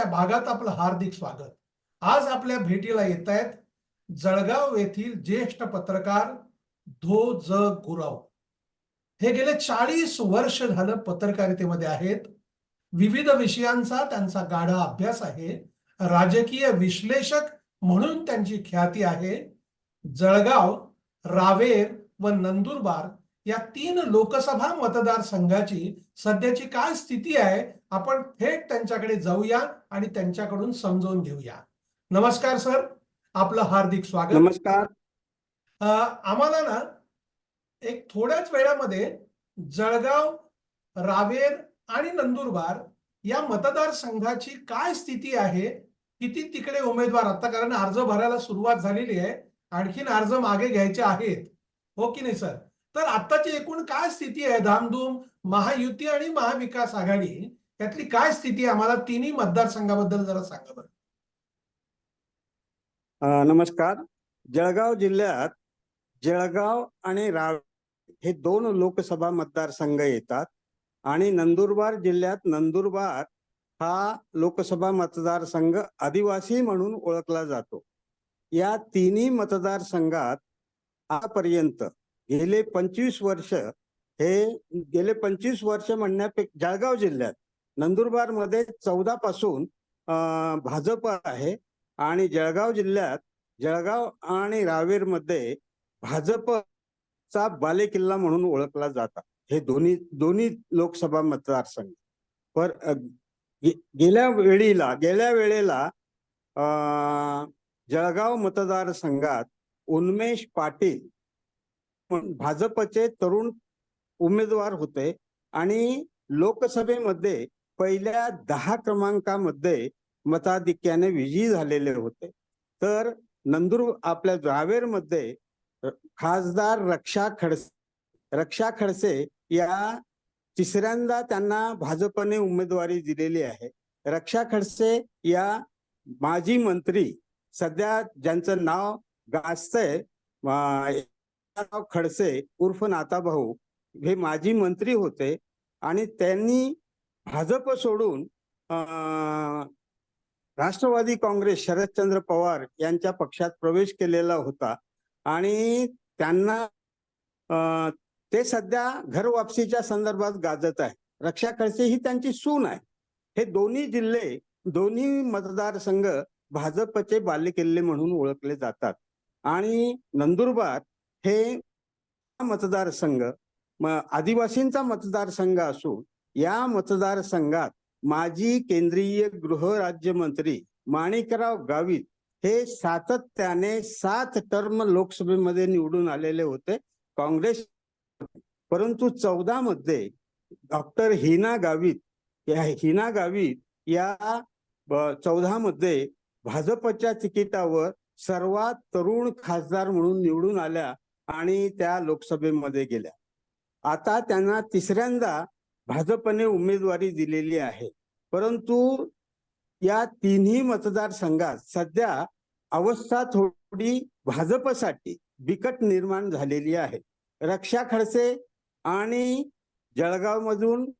या भागात आपलं हार्दिक स्वागत. आज आपल्या भेटीला येत आहेत जळगाव येथील ज्येष्ठ पत्रकार धो ज गुराव. हे गेले चाळीस वर्ष झालं पत्रकारितेमध्ये आहेत. विविध विषयांचा त्यांचा गाढा अभ्यास आहे. राजकीय विश्लेषक म्हणून त्यांची ख्याती आहे. जळगाव रावेर व नंदुरबार या तीन लोकसभा मतदारसंघाची सध्याची काय स्थिती आहे आपण थेट त्यांच्याकडे जाऊया आणि त्यांच्याकडून समजावून घेऊया. नमस्कार सर. आपलं हार्दिक स्वागत. नमस्कार. आम्हाला ना एक थोड्याच वेळामध्ये जळगाव रावेर आणि नंदुरबार या मतदारसंघाची काय स्थिती आहे किती तिकडे उमेदवार आता कारण अर्ज भरायला सुरुवात झालेली आहे आणखीन अर्ज मागे घ्यायचे आहेत. हो की नाही सर? तर आताची एकूण काय स्थिती आहे धामधूम महायुती आणि महाविकास आघाडी? यातली काय स्थिती आहे? आम्हाला तिन्ही मतदारसंघाबद्दल जरा सांगा बरं. नमस्कार. जळगाव जिल्ह्यात जळगाव आणि राव हे दोन लोकसभा मतदारसंघ येतात आणि नंदुरबार जिल्ह्यात नंदुरबार हा लोकसभा मतदारसंघ आदिवासी म्हणून ओळखला जातो. या तिन्ही मतदारसंघात आतापर्यंत गेले पंचवीस वर्ष हे गेले पंचवीस वर्ष म्हणण्यापेक्षा जळगाव जिल्ह्यात नंदुरबारमध्ये चौदा पासून भाजप आहे आणि जळगाव जिल्ह्यात जळगाव आणि रावेरमध्ये भाजपचा बालेकिल्ला म्हणून ओळखला जातात हे दोन्ही दोन्ही लोकसभा मतदारसंघ. पर गेल्या वेळीला गेल्या वेळेला जळगाव मतदारसंघात उन्मेष पाटील भाजपचे तरुण उमेदवार होते आणि लोकसभेमध्ये पहिल्या दहा क्रमांकामध्ये मताधिक्याने विजयी झालेले होते. तर नंदुर आपल्या रावेरमध्ये खासदार रक्षा खडसे रक्षा खडसे या तिसऱ्यांदा त्यांना भाजपने उमेदवारी दिलेली आहे. रक्षा खडसे या माजी मंत्री सध्या ज्यांचं नाव गाजतंय अं, खडसे उर्फ नाताभाऊ हे माजी मंत्री होते आणि त्यांनी भाजप सोडून राष्ट्रवादी काँग्रेस शरदचंद्र पवार यांच्या पक्षात प्रवेश केलेला होता. आणि त्यांना ते सध्या घर वापसीच्या संदर्भात गाजत आहे. रक्षा खडसे ही त्यांची सून आहे. हे दोन्ही जिल्हे दोन्ही मतदारसंघ भाजपचे बालेकिल्ले म्हणून ओळखले जातात. आणि नंदुरबार हे मतदारसंघ आदिवासींचा मतदारसंघ असून या मतदारसंघात माजी केंद्रीय गृह राज्यमंत्री माणिकराव गावित हे सातत्याने सात टर्म लोकसभेमध्ये निवडून आलेले होते. काँग्रेस परंतु चौदा मध्ये डॉक्टर हिना गावित या हिना गावित या चौदा मध्ये भाजपच्या तिकिटावर सर्वात तरुण खासदार म्हणून निवडून आल्या. आणि त्या लोकसभेमध्ये गेल्या. आता त्यांना तिसऱ्यांदा भाजपने उमेदवारी दिलेली आहे. परंतु या तिन्ही मतदारसंघात सध्या अवस्था थोडी भाजपसाठी बिकट निर्माण झालेली आहे. रक्षा खडसे आणि जळगावमधून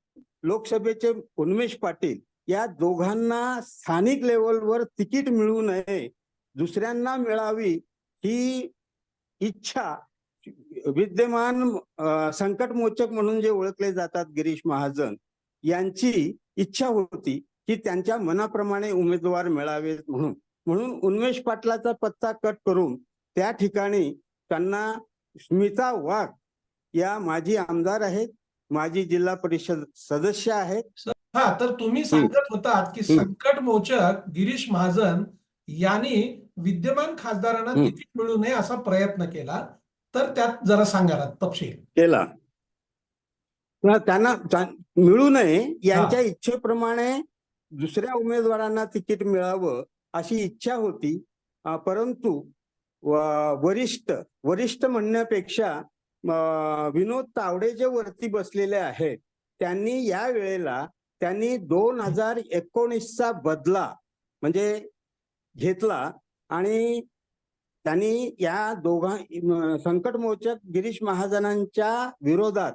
लोकसभेचे उन्मेष पाटील या दोघांना स्थानिक लेवलवर तिकीट मिळू नये दुसऱ्यांना मिळावी ही इच्छा विद्यमान अ, संकटमोचक म्हणून जे ओळखले जातात गिरीश महाजन यांची इच्छा होती की त्यांच्या मनाप्रमाणे उमेदवार मिळावेत म्हणून म्हणून उन्मेष पाटलाचा पत्ता कट करून त्या ठिकाणी त्यांना स्मिता वाघ या माजी आमदार आहेत माजी जिल्हा परिषद सदस्य आहेत हा तर तुम्ही सांगत होतात की. संकट मोचक गिरीश महाजन यांनी विद्यमान खासदारांना. तिकीट मिळू नये असा प्रयत्न केला तर त्यात जरा सांगा तपशील. केला. त्यांना त्या- मिळू नये यांच्या इच्छेप्रमाणे दुसऱ्या उमेदवारांना तिकीट मिळावं अशी इच्छा होती. परंतु वरिष्ठ वरिष्ठ म्हणण्यापेक्षा विनोद तावडे जे वरती बसलेले आहेत. त्यांनी या वेळेला त्यांनी दोन हजार एकोणीसचा बदला म्हणजे घेतला आणि त्यांनी या दोघा संकटमोचक गिरीश महाजनांच्या विरोधात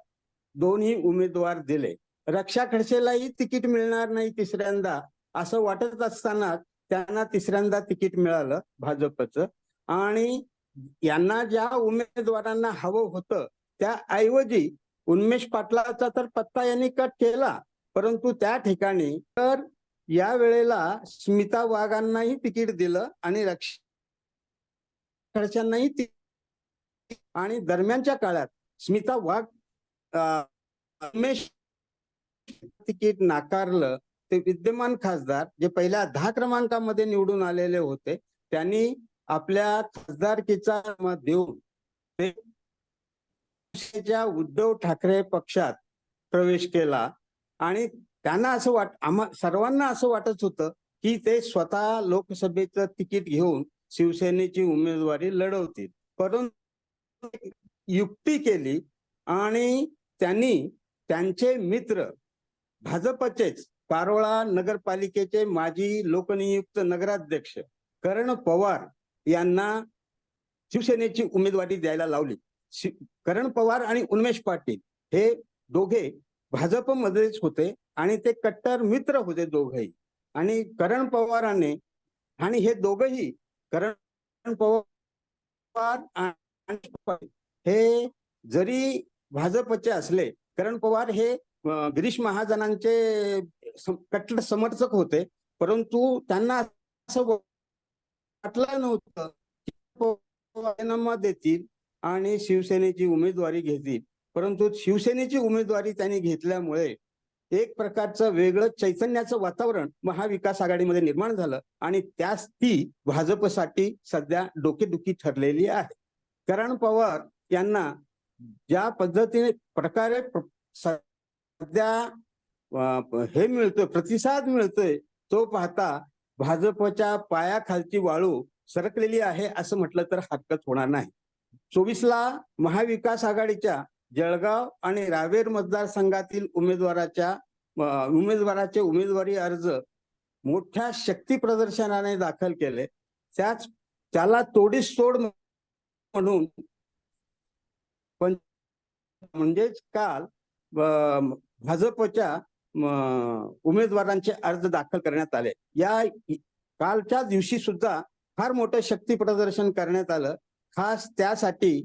दोन्ही उमेदवार दिले. रक्षा खडसेलाही तिकीट मिळणार नाही तिसऱ्यांदा असं वाटत असताना त्यांना तिसऱ्यांदा तिकीट मिळालं भाजपचं. आणि यांना ज्या उमेदवारांना हवं होतं त्याऐवजी उन्मेष पाटलाचा तर पत्ता यांनी कट केला परंतु त्या ठिकाणी तर या वेळेला स्मिता वाघांनाही तिकीट दिलं आणि रक्ष खडच्यांनाही ती आणि दरम्यानच्या काळात स्मिता वाघ उमेश तिकीट नाकारलं. ते विद्यमान खासदार जे पहिल्या दहा क्रमांकामध्ये निवडून आलेले होते त्यांनी आपल्या खासदारकीचा मत देऊन उद्धव ठाकरे पक्षात प्रवेश केला. आणि त्यांना असं वाट आम्हा सर्वांना असं वाटत होतं की ते स्वतः लोकसभेचं तिकीट घेऊन शिवसेनेची उमेदवारी लढवतील. परंतु युक्ती केली आणि त्यांनी त्यांचे मित्र भाजपचेच पारोळा नगरपालिकेचे माजी लोकनियुक्त नगराध्यक्ष करण पवार यांना शिवसेनेची उमेदवारी द्यायला लावली. शि- करण पवार आणि उन्मेष पाटील हे दोघे भाजपमध्येच होते आणि ते कट्टर मित्र होते दोघेही. आणि करण पवाराने आणि हे दोघही कारण पवार आणि हे जरी भाजपचे असले करण पवार हे गिरीश महाजनांचे कट्टर समर्थक होते. परंतु त्यांना असं वाटलं नव्हतं देतील आणि शिवसेनेची उमेदवारी घेतील. परंतु शिवसेनेची उमेदवारी त्यांनी घेतल्यामुळे एक प्रकारचं वेगळं चैतन्याचं वातावरण महाविकास आघाडीमध्ये निर्माण झालं आणि त्यास ती भाजपसाठी सध्या डोकेदुखी ठरलेली आहे. करण पवार यांना ज्या पद्धतीने प्रकारे सध्या हे मिळतोय प्रतिसाद मिळतोय तो पाहता भाजपच्या पायाखालची वाळू सरकलेली आहे असं म्हटलं तर हरकत होणार नाही. चोवीसला महाविकास आघाडीच्या जळगाव आणि रावेर मतदारसंघातील उमेदवाराच्या उमेदवाराचे उमेदवारी अर्ज मोठ्या शक्ती प्रदर्शनाने दाखल केले. त्याच त्याला तोडीस तोड म्हणून पण म्हणजेच काल भाजपच्या उमेदवारांचे अर्ज दाखल करण्यात आले. या कालच्या दिवशी सुद्धा फार मोठं शक्ती प्रदर्शन करण्यात आलं. खास त्यासाठी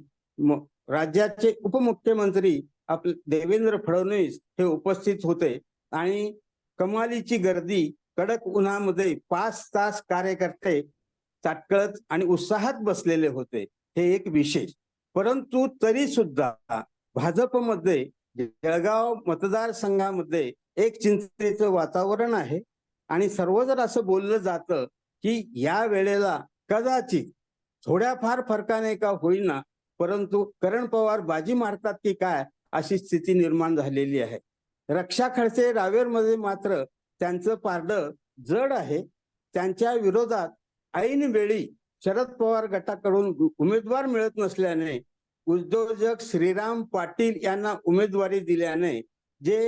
राज्याचे उपमुख्यमंत्री आपले देवेंद्र फडणवीस हे उपस्थित होते आणि कमालीची गर्दी कडक उन्हामध्ये पाच तास कार्यकर्ते चाटकळत आणि उत्साहात बसलेले होते. हे एक विशेष. परंतु तरी सुद्धा भाजपमध्ये जळगाव मतदारसंघामध्ये एक चिंतेचं वातावरण आहे आणि सर्व जर असं बोललं जातं की या वेळेला कदाचित थोड्याफार फरकाने का होईना परंतु करण पवार बाजी मारतात की काय अशी स्थिती निर्माण झालेली आहे. रक्षा खडसे रावेरमध्ये मात्र त्यांचं पारडं जड आहे. त्यांच्या विरोधात ऐन वेळी शरद पवार गटाकडून उमेदवार मिळत नसल्याने उद्योजक श्रीराम पाटील यांना उमेदवारी दिल्याने जे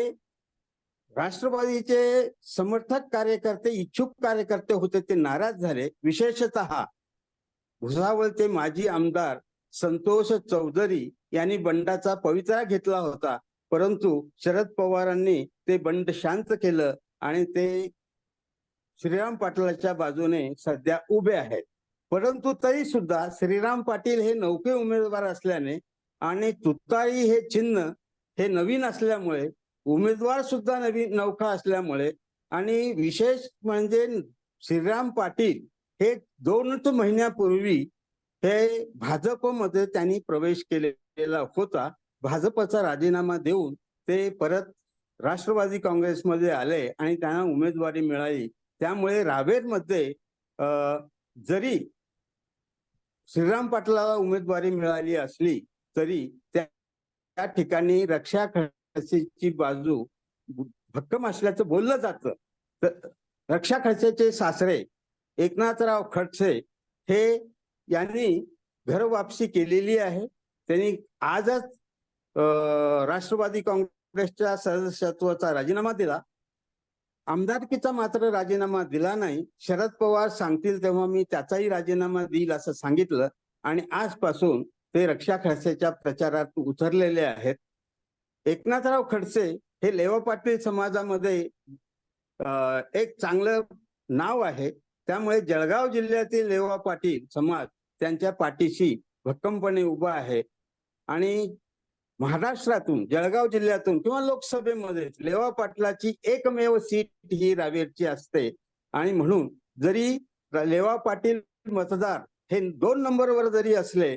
राष्ट्रवादीचे समर्थक कार्यकर्ते इच्छुक कार्यकर्ते होते ते नाराज झाले. विशेषतः भुसावळचे माजी आमदार संतोष चौधरी यांनी बंडाचा पवित्रा घेतला होता. परंतु शरद पवारांनी ते बंड शांत केलं आणि ते श्रीराम पाटलाच्या बाजूने सध्या उभे आहेत. परंतु तरी सुद्धा श्रीराम पाटील हे नौके उमेदवार असल्याने आणि तुतारी हे चिन्ह हे नवीन असल्यामुळे उमेदवार सुद्धा नवीन नौका असल्यामुळे आणि विशेष म्हणजे श्रीराम पाटील हे दोनच महिन्यापूर्वी हे भाजपमध्ये त्यांनी प्रवेश केलेला होता. भाजपचा राजीनामा देऊन ते परत राष्ट्रवादी काँग्रेसमध्ये आले आणि त्यांना उमेदवारी मिळाली. त्यामुळे रावेरमध्ये जरी श्रीराम पाटलाला उमेदवारी मिळाली असली तरी त्या त्या ठिकाणी रक्षा खडसेची बाजू भक्कम असल्याचं बोललं जातं. तर रक्षा खडसेचे सासरे एकनाथराव खडसे हे यांनी घर वापसी केलेली आहे. त्यांनी आजच राष्ट्रवादी काँग्रेसच्या सदस्यत्वाचा राजीनामा दिला. आमदारकीचा मात्र राजीनामा दिला नाही. शरद पवार सांगतील तेव्हा मी त्याचाही राजीनामा देईल असं सांगितलं आणि आजपासून ते रक्षा खडसेच्या प्रचारात उतरलेले आहेत. एकनाथराव खडसे हे लेवा पाटील समाजामध्ये एक चांगलं नाव आहे. त्यामुळे जळगाव जिल्ह्यातील लेवा पाटील समाज त्यांच्या पाठीशी भक्कमपणे उभा आहे. आणि महाराष्ट्रातून जळगाव जिल्ह्यातून किंवा लोकसभेमध्ये लेवा पाटलाची एकमेव सीट ही रावेरची असते. आणि म्हणून जरी लेवा पाटील मतदार हे दोन नंबरवर जरी असले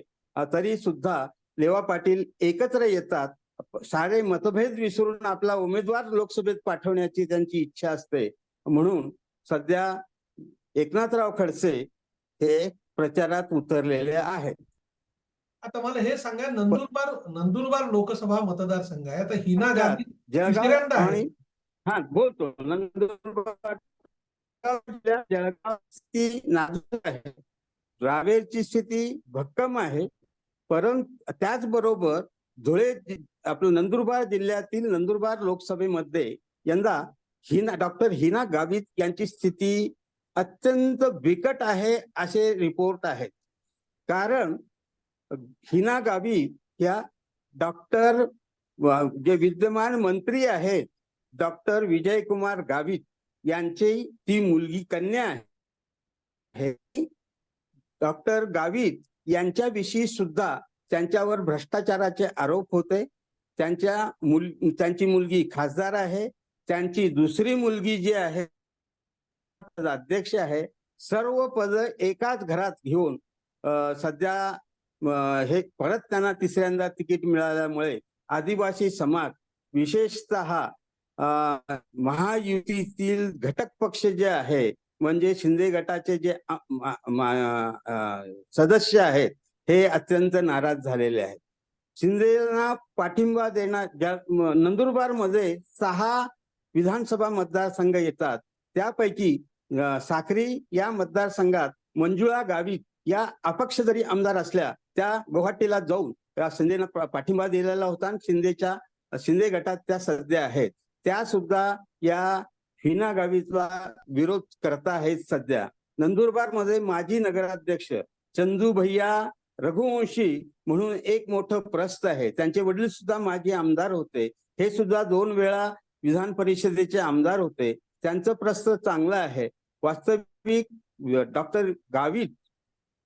तरी सुद्धा लेवा पाटील एकत्र येतात. सारे मतभेद विसरून आपला उमेदवार लोकसभेत पाठवण्याची त्यांची इच्छा असते. म्हणून सध्या एकनाथराव खडसे हे प्रचारात उतरलेले आहेत. आता मला हे सांगा नंदुरबार नंदुरबार लोकसभा मतदारसंघ आहे. आता हिना गांधी आहे. हा बोलतो. नंदुरबार आहे. रावेरची स्थिती भक्कम आहे. परंतु त्याचबरोबर धुळे आपलं नंदुरबार जिल्ह्यातील नंदुरबार लोकसभेमध्ये यंदा हिना डॉक्टर हिना गावित यांची स्थिती अत्यंत बिकट आहे असे रिपोर्ट आहेत. कारण हिना गावी या डॉक्टर जे विद्यमान मंत्री आहेत डॉक्टर विजयकुमार गावित यांची ती मुलगी कन्या आहे. डॉक्टर गावित यांच्याविषयी सुद्धा त्यांच्यावर भ्रष्टाचाराचे आरोप होते. त्यांच्या मुल त्यांची मुलगी खासदार आहे. त्यांची दुसरी मुलगी जी आहे अध्यक्ष आहे. सर्व पद एकाच घरात घेऊन सध्या हे परत त्यांना तिसऱ्यांदा तिकीट मिळाल्यामुळे आदिवासी समाज विशेषतः महायुतीतील घटक पक्ष जे आहे म्हणजे शिंदे गटाचे जे सदस्य आहेत हे अत्यंत नाराज झालेले आहेत. शिंदेना पाठिंबा देणार ज्या मध्ये सहा विधानसभा मतदारसंघ येतात. त्यापैकी साखरी साक्री या मतदारसंघात मंजुळा गावित या अपक्ष जरी आमदार असल्या त्या गुवाहाटीला जाऊन या शिंदेना पाठिंबा दिलेला होता आणि शिंदेच्या शिंदे गटात त्या सध्या आहेत. त्या सुद्धा या हिना गावीचा विरोध करत आहेत सध्या. नंदुरबारमध्ये माजी नगराध्यक्ष चंदू भैया रघुवंशी म्हणून एक मोठं प्रस्त आहे. त्यांचे वडील सुद्धा माजी आमदार होते. हे सुद्धा दोन वेळा विधान परिषदेचे आमदार होते. त्यांचं प्रस्त चांगलं आहे. वास्तविक डॉक्टर गावित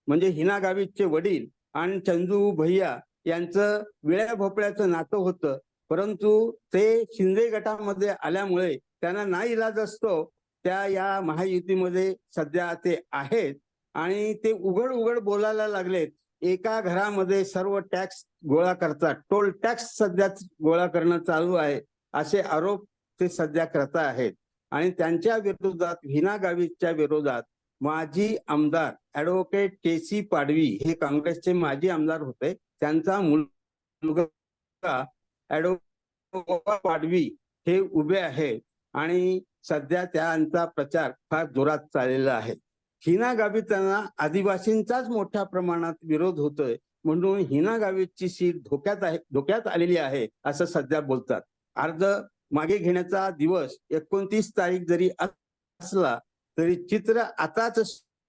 म्हणजे हिना गावितचे वडील आणि चंदू भैया यांचं विळ्या भोपळ्याचं नातं होतं. परंतु ते शिंदे गटामध्ये आल्यामुळे त्यांना ना इलाज असतो त्या या महायुतीमध्ये सध्या ते आहेत आणि ते उघड उघड बोलायला लागलेत. एका घरामध्ये सर्व टॅक्स गोळा करतात. टोल टॅक्स सध्या गोळा करणं चालू आहे असे आरोप ते सध्या करत आहेत. आणि त्यांच्या विरोधात हिना गावितच्या विरोधात माजी आमदार ऍडव्होकेट के सी पाडवी हे काँग्रेसचे माजी आमदार होते. त्यांचा मुलगा ऍडव्होकेट पाडवी हे उभे आहे आणि सध्या त्यांचा प्रचार फार जोरात चाललेला आहे. हिना गावितांना आदिवासींचाच मोठ्या प्रमाणात विरोध होतोय म्हणून हिना गावितची सीट धोक्यात आहे धोक्यात आलेली आहे असं सध्या बोलतात. अर्ज मागे घेण्याचा दिवस एकोणतीस तारीख जरी असला तरी चित्र आताच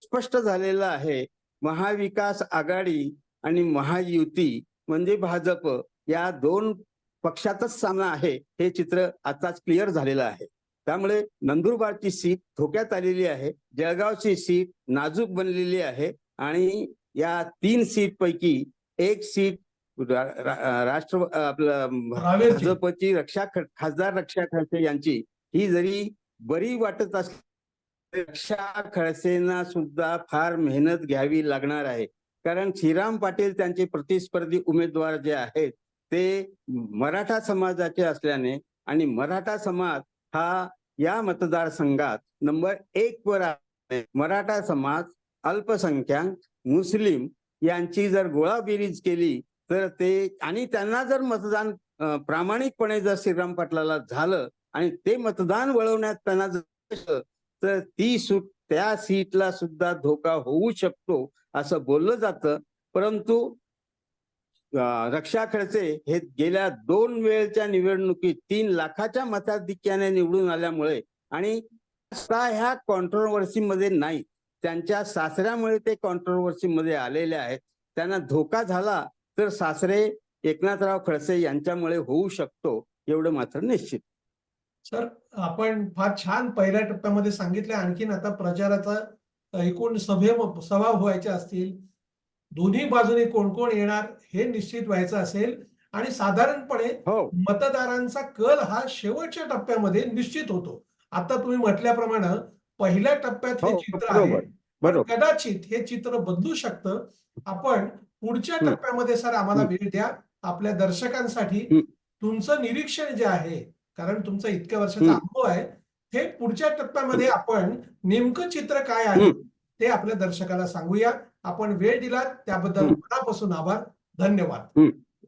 स्पष्ट झालेलं आहे. महाविकास आघाडी आणि महायुती म्हणजे भाजप या दोन पक्षातच सामना आहे. हे चित्र आताच क्लिअर झालेलं आहे. त्यामुळे नंदुरबारची सीट धोक्यात आलेली आहे. जळगावची सीट नाजूक बनलेली आहे. आणि या तीन सीट पैकी एक सीट राष्ट्र आपलं. भाजपची रक्षा खासदार रक्षा खडसे यांची. ही जरी बरी वाटत असली रक्षा खडसेंना सुद्धा फार मेहनत घ्यावी लागणार आहे. कारण श्रीराम पाटील त्यांचे प्रतिस्पर्धी उमेदवार जे आहेत ते मराठा समाजाचे असल्याने आणि मराठा समाज हा या मतदारसंघात नंबर एक वर आहे. मराठा समाज अल्पसंख्याक मुस्लिम यांची जर गोळाबेरीज केली तर ते आणि त्यांना जर मतदान प्रामाणिकपणे जर श्रीराम पाटलाला झालं आणि ते मतदान वळवण्यात त्यांना जर तर ती सूट त्या सीटला सुद्धा धोका होऊ शकतो असं बोललं जातं. परंतु रक्षा खडसे हे गेल्या दोन वेळच्या निवडणुकीत तीन लाखाच्या मताधिक्याने निवडून आल्यामुळे आणि ह्या कॉन्ट्रोवर्सीमध्ये नाही. त्यांच्या सासऱ्यामुळे ते कॉन्ट्रोवर्सीमध्ये आलेले आहेत. त्यांना धोका झाला तर सासरे एकनाथराव खडसे यांच्यामुळे होऊ शकतो एवढं मात्र निश्चित. सर आपण फार छान पहिल्या टप्प्यामध्ये सांगितलं आणखीन आता प्रचाराचा एकूण सभे सभा व्हायच्या असतील दोन्ही बाजूने कोण कोण येणार हे निश्चित व्हायचं असेल आणि साधारणपणे हो. मतदारांचा कल हा शेवटच्या टप्प्यामध्ये निश्चित होतो. आता तुम्ही म्हटल्याप्रमाणे पहिल्या टप्प्यात हे हो, चित्र आहे. बरोबर. कदाचित हे चित्र बदलू शकतं आपण पुढच्या. टप्प्यामध्ये सर आम्हाला. वेळ द्या आपल्या दर्शकांसाठी. तुमचं निरीक्षण जे आहे कारण तुमचा इतक्या वर्षाचा. अनुभव आहे हे पुढच्या टप्प्यामध्ये आपण नेमकं चित्र काय आहे. ते आपल्या दर्शकाला सांगूया आपण वेळ दिलात त्याबद्दल. मनापासून आभार धन्यवाद.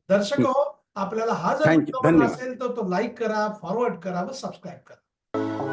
दर्शक हो आपल्याला हा जर. असेल तर तो लाईक करा फॉरवर्ड करा व सबस्क्राईब करा